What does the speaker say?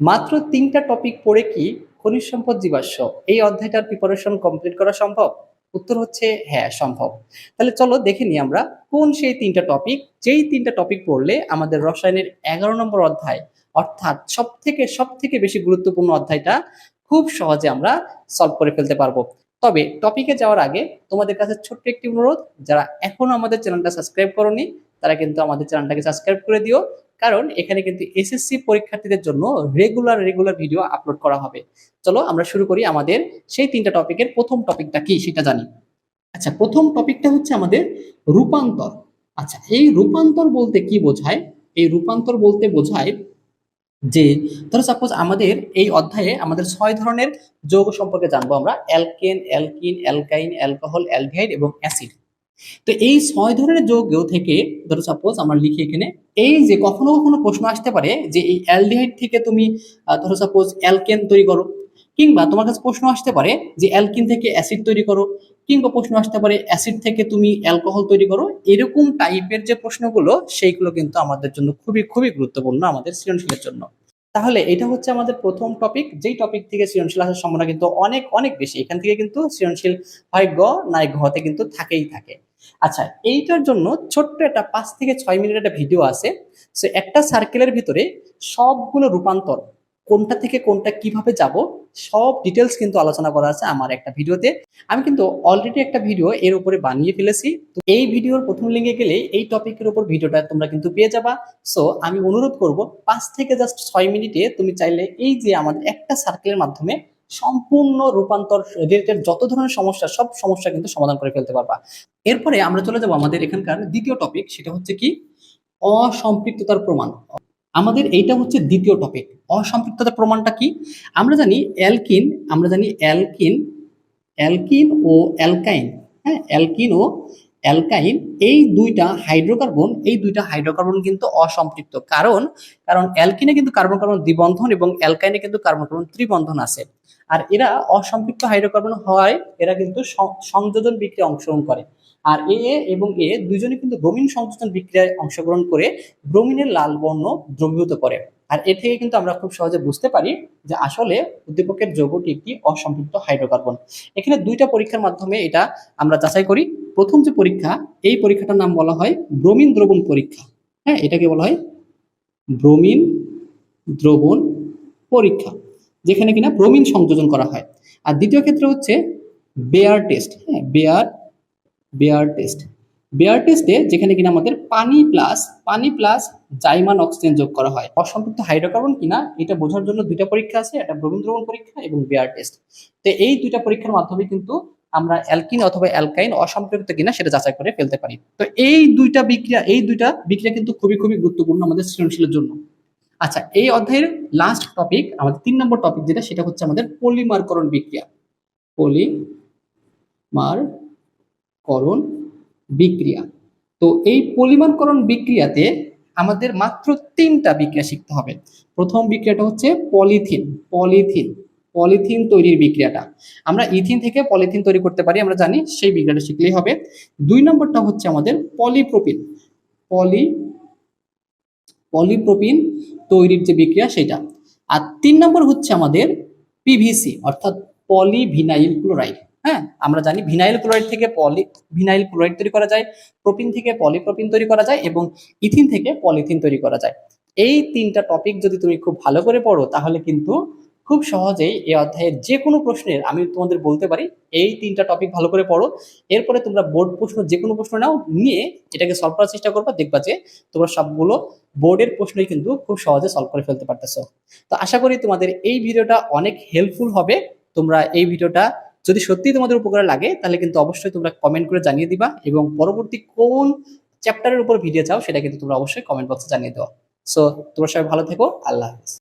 মাত্র তিনটা টপিক পড়ে কি খনিজ সম্পদ জীবাশ্ম? এই অধ্যায়টার প্রিপারেশন কমপ্লিট করা সম্ভব? উত্তর হচ্ছে হ্যাঁ সম্ভব। তাহলে চলো দেখে নিই আমরা কোন সেই তিনটা টপিক যেই তিনটা টপিক পড়লে আমাদের রসায়নের এগারো নম্বর অধ্যায়, অর্থাৎ সব থেকে সব থেকে বেশি গুরুত্বপূর্ণ অধ্যায়টা খুব সহজে আমরা সলভ করে ফেলতে পারব। তবে টপিকে যাওয়ার আগে তোমাদের কাছে ছোট্ট একটি অনুরোধ, যারা এখনও আমাদের চ্যানেলটা সাবস্ক্রাইব করনি, তারা কিন্তু আমাদের চ্যানেলটাকে সাবস্ক্রাইব করে দিও কারণ এখানে কিন্তু এসএসসি পরীক্ষার্থীদের জন্য রেগুলার রেগুলার ভিডিও আপলোড করা হবে। চলো আমরা শুরু করি আমাদের সেই তিনটা টপিকের প্রথম টপিকটা কি সেটা জানি। আচ্ছা প্রথম টপিকটা হচ্ছে আমাদের রূপান্তর। আচ্ছা এই রূপান্তর বলতে কি বোঝায়? এই রূপান্তর বলতে বোঝায় যে, ধরো সাপোজ আমাদের এই অধ্যায়ে আমাদের ছয় ধরনের যৌগ সম্পর্কে জানব আমরা। Alkane, alkene, alkyne, alcohol, aldehyde এবং অ্যাসিড। তো এই ছয় ধরনের যৌগ থেকে ধরো সাপোজ আমরা লিখি এখানে, এই যে কখনো কখনো প্রশ্ন আসতে পারে যে এই অ্যালডিহাইড থেকে তুমি ধরো সাপোজ অ্যালকেন তৈরি করো, কিংবা তোমার কাছে প্রশ্ন আসতে পারে যে অ্যালকিন থেকে অ্যাসিড তৈরি করো, কিংবা প্রশ্ন আসতে পারে অ্যাসিড থেকে তুমি অ্যালকোহল তৈরি করো, এরকম টাইপের যে প্রশ্নগুলো সেইগুলো কিন্তু আমাদের জন্য খুবই খুবই গুরুত্বপূর্ণ আমাদের সৃজনশীলের জন্য। তাহলে এটা হচ্ছে আমাদের প্রথম টপিক যেই টপিক থেকে সৃজনশীল আসার সম্ভাবনা কিন্তু অনেক অনেক বেশি। এখান থেকে কিন্তু সৃজনশীল হয় গ নাই ঘতে কিন্তু থাকেই থাকে। আচ্ছা এইটার জন্য ছোট্ট একটা পাঁচ থেকে ছয় মিনিটের একটা ভিডিও আছে। সো একটা সার্কেলের ভিতরে সবগুলো রূপান্তর, কোনটা থেকে কোনটা কীভাবে যাব, সব ডিটেলস কিন্তু আলোচনা করা আছে আমার একটা ভিডিওতে আমি কিন্তু অলরেডি একটা ভিডিও এর উপরে বানিয়ে ফেলেছি। তো এই ভিডিওর প্রথম লিঙ্কে গেলে এই টপিকের উপর ভিডিওটা তোমরা কিন্তু পেয়ে যাবা। সো আমি অনুরোধ করব, পাঁচ থেকে জাস্ট ছয় মিনিটে তুমি চাইলে এই যে আমাদের একটা সার্কেলের মাধ্যমে সম্পূর্ণ রূপান্তর রিলেটেড যত ধরনের সমস্যা, সব সমস্যা কিন্তু সমাধান করে ফেলতে পারবা। এরপরে আমরা চলে যাব আমাদের এখানকার দ্বিতীয় টপিক সেটা হচ্ছে কি? অসম্পৃক্ততার প্রমাণ। আমাদের এইটা হচ্ছে দ্বিতীয় টপিক অসম্পৃক্ততার প্রমাণটা কি? আমরা জানি অ্যালকিন, আমরা জানি অ্যালকিন অ্যালকিন ও অ্যালকাইন। হ্যাঁ অ্যালকিন ও অ্যালকাইন, এই দুইটা হাইড্রোকার্বন, এই দুইটা হাইড্রোকার্বন কিন্তু অসম্পৃক্ত। কারণ কারণ অ্যালকিনে কিন্তু কার্বন কার্বন দ্বিবন্ধন এবং অ্যালকাইনে কিন্তু কার্বন কার্বন ত্রিবন্ধন আছে। আর এরা অসম্পৃক্ত হাইড্রোকার্বন হওয়ায় এরা কিন্তু সংযোজন বিক্রিয়া অংশগ্রহণ করে। আর এ এবং এ দুজনে কিন্তু ব্রোমিন সংযোজন বিক্রিয়ায় অংশগ্রহণ করে ব্রোমিনের লাল বর্ণ দ্রবীভূত করে। আর এ থেকে কিন্তু আমরা খুব সহজে বুঝতে পারি যে আসলে উদ্দীপকের যৌগটি একটি অসম্পৃক্ত হাইড্রোকার্বন। এখানে দুইটা পরীক্ষার মাধ্যমে এটা আমরা যাচাই করি। প্রথম যে পরীক্ষা, এই পরীক্ষাটার নাম বলা হয় ব্রোমিন দ্রবণ পরীক্ষা। হ্যাঁ এটাকে বলা হয় ব্রোমিন দ্রবণ পরীক্ষা, যেখানে কিনা ব্রোমিন সংযোজন করা হয়। আর দ্বিতীয় ক্ষেত্রে হচ্ছে বেয়ার টেস্ট। হ্যাঁ বেয়ার বেয়ার টেস্ট। বেয়ার টেস্টে যেখানে কিনা আমাদের পানি প্লাস পানি প্লাস জাইমান অক্সিজেন যোগ করা হয়। অসম্পৃক্ত হাইড্রোকার্বন কিনা, এটা বোঝার জন্য দুইটা পরীক্ষা আছে, একটা ব্রোমিন দ্রবণ পরীক্ষা এবং বেয়ার টেস্ট। তো এই দুইটা পরীক্ষার মাধ্যমে কিন্তু আমরা অ্যালকিন অথবা অ্যালকাইন অসম্পৃক্ত কিনা সেটা যাচাই করে ফেলতে পারি। তো এই দুইটা বিক্রিয়া, এই দুইটা বিক্রিয়া কিন্তু খুবই খুবই গুরুত্বপূর্ণ আমাদের সৃজনশীলের জন্য। আচ্ছা এই অধ্যায়ের লাস্ট টপিক আমাদের তিন নম্বর টপিক যেটা, সেটা হচ্ছে আমাদের পলিমারকরণ বিক্রিয়া। পলিমারকরণ বিক্রিয়া। তো এই পলিমারকরণ বিক্রিয়াতে আমাদের মাত্র তিনটা বিক্রিয়া শিখতে হবে। প্রথম বিক্রিয়াটা হচ্ছে পলিথিন পলিথিন। পলিথিন তৈরির বিক্রিয়াটা। আমরা ইথিন থেকে পলিথিন তৈরি করতে পারি, আমরা জানি সেই বিক্রিয়াটা শিখলেই হবে। দুই নম্বরটা হচ্ছে আমাদের পলিপ্রোপিন। পলি, পলিপ্রোপিন তৈরির যে বিক্রিয়া সেটা। আর তিন নম্বর হচ্ছে আমাদের পিভিসি অর্থাৎ পলিভিনাইল ক্লোরাইড। হ্যাঁ আমরা জানি ভিনাইল ক্লোরাইড থেকে পলি, ভিনাইল ক্লোরাইড তৈরি করা যায়, প্রোপিন থেকে পলিপ্রোপিন তৈরি করা যায় এবং ইথিন থেকে পলিথিন তৈরি করা যায়। এই তিনটা টপিক যদি তুমি খুব ভালো করে পড়ো, তাহলে কিন্তু খুব সহজেই এই অধ্যায়ের যে কোনো প্রশ্নের আমি তোমাদের বলতে পারি, এই তিনটা টপিক ভালো করে পড়ো। এরপরে তোমরা বোর্ড প্রশ্ন যে কোনো প্রশ্ন নাও, নিয়ে এটাকে সলভ করার চেষ্টা করবা, দেখবা যে তোমরা সবগুলো বোর্ডের প্রশ্নই কিন্তু খুব সহজে সলভ করে ফেলতে পারতেছো। তো আশা করি তোমাদের এই ভিডিওটা অনেক হেল্পফুল হবে। তোমরা এই ভিডিওটা যদি সত্যি তোমাদের উপকারে লাগে, তাহলে কিন্তু অবশ্যই তোমরা কমেন্ট করে জানিয়ে দিবা এবং পরবর্তী কোন চ্যাপ্টারের উপর ভিডিও চাও, সেটা কিন্তু তোমরা অবশ্যই কমেন্ট বক্সে জানিয়ে দেওয়া সো তোমরা সবাই ভালো থেকো, আল্লাহ হাফিজ।